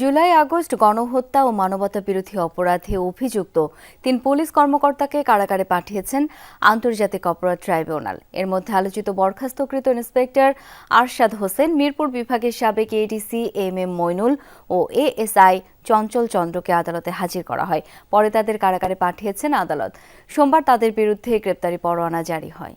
July August গণহত্যা ও মানবতা বিরোধী অপরাধে অভিযুক্ত তিন পুলিশ কর্মকর্তাকে কারাগারে পাঠিয়েছেন আন্তর্জাতিক অপরাধ ট্রাইব্যুনাল। এর মধ্যে আলোচিত বরখাস্তকৃত ইন্সপেক্টর আরশাদ হোসেন, মিরপুর বিভাগের সাবেক এডিসি এম এম মইনুল ও এএসআই চঞ্চল চন্দ্রকে আদালতে হাজির করা হয়। পরে তাদের কারাগারে পাঠিয়েছেন আদালত। সোমবার তাদের বিরুদ্ধে গ্রেপ্তারি পরোয়ানা জারি হয়।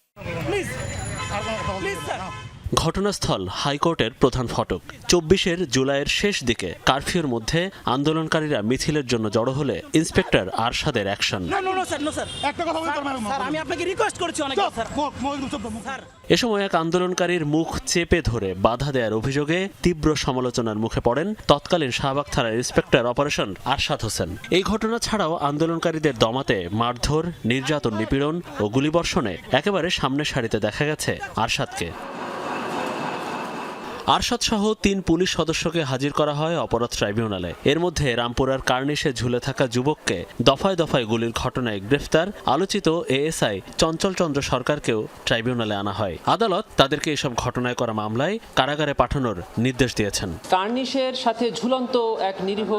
ঘটনাস্থল হাইকোর্টের প্রধান ফটক। চব্বিশের জুলাইয়ের শেষ দিকে কারফিউর মধ্যে আন্দোলনকারীরা মিছিলের জন্য জড়ো হলে ইন্সপেক্টর আরশাদের অ্যাকশন। না no no sir no sir. একটা কথা বলতে পারবেন স্যার আমি আপনাকে রিকোয়েস্ট করেছি অনেক স্যার। স্যার। এ সময় এক আন্দোলনকারীর মুখ চেপে ধরে বাধা দেওয়ার অভিযোগে তীব্র সমালোচনার মুখে পড়েন তৎকালীন শাহবাগ থানার ইন্সপেক্টর অপারেশন আরশাদ হোসেন। এই ঘটনা ছাড়াও আন্দোলনকারীদের দমাতে মারধর নির্যাতন নিপীড়ন ও গুলিবর্ষণে একেবারে সামনের সারিতে দেখা গেছে আরশাদকে। আরশাদ সহ তিন পুলিশ সদস্যকে হাজির করা হয় অপরাধ ট্রাইব্যুনালে। এর মধ্যে রামপুরার কার্নিশে ঝুলে থাকা যুবককে দফায় দফায় গুলির ঘটনায় গ্রেফতার আলোচিত এএসআই চঞ্চল চন্দ্র সরকারকেও ট্রাইব্যুনালে আনা হয়। আদালত তাদেরকে এসব ঘটনায় করা মামলায় কারাগারে পাঠানোর নির্দেশ দিয়েছেন। কার্নিশের সাথে ঝুলন্ত এক নিরীহ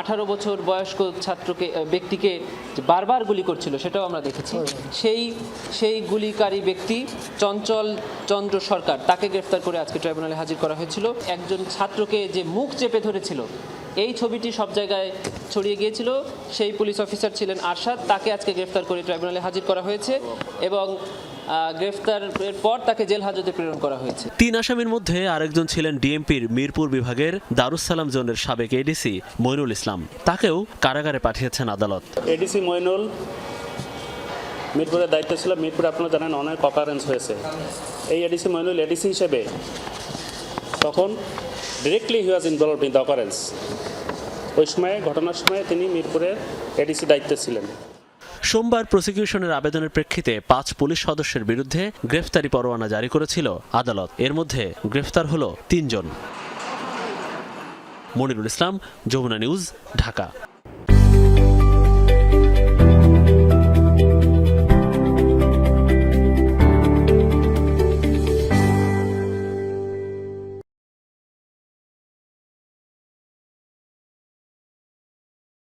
আঠারো বছর বয়স্ক ছাত্রকে ব্যক্তিকে বারবার গুলি করছিল, সেটাও আমরা দেখেছি। সেই সেই গুলিকারী ব্যক্তি চঞ্চল চন্দ্র সরকার, তাকে গ্রেফতার করে আজকে ট্রাইব্যুনালে হাজির করা হয়েছিল। একজন ছাত্রকে যে মুখ চেপে ধরেছিল এই ছবিটি সব জায়গায় ছড়িয়ে গিয়েছিল। সেই পুলিশ অফিসার ছিলেন আরশাদ তাকে আজকে গ্রেফতার করে ট্রাইব্যুনালে হাজির করা হয়েছে এবং গ্রেফতারের পর তাকে জেল হাজতে প্রেরণ করা হয়েছে। তিন আসামির মধ্যে আরেকজন ছিলেন ডিএমপির মিরপুর বিভাগের দারুসালাম জোনের সাবেক এডিসি মইনুল ইসলাম। তাকেও কারাগারে পাঠিয়েছেন আদালত। এডিসি মইনুল মিরপুরের দায়িত্ব ছিল। মিরপুরে আপনারা জানেন অনেক অকারেন্স হয়েছে। এই এডিসি মইনুল এডিসি হিসেবে তখন directly he was involve in the occurrence ওই সময়ে, ঘটনার সময় তিনি মিরপুরের এডিসি দায়িত্বে ছিলেন। সোমবার প্রসিকিউশনের আবেদনের প্রেক্ষিতে পাঁচ পুলিশ সদস্যের বিরুদ্ধে গ্রেফতারি পরোয়ানা জারি করেছিল আদালত। এর মধ্যে গ্রেফতার হল তিনজন। মনিরুল ইসলাম, যমুনা নিউজ, ঢাকা।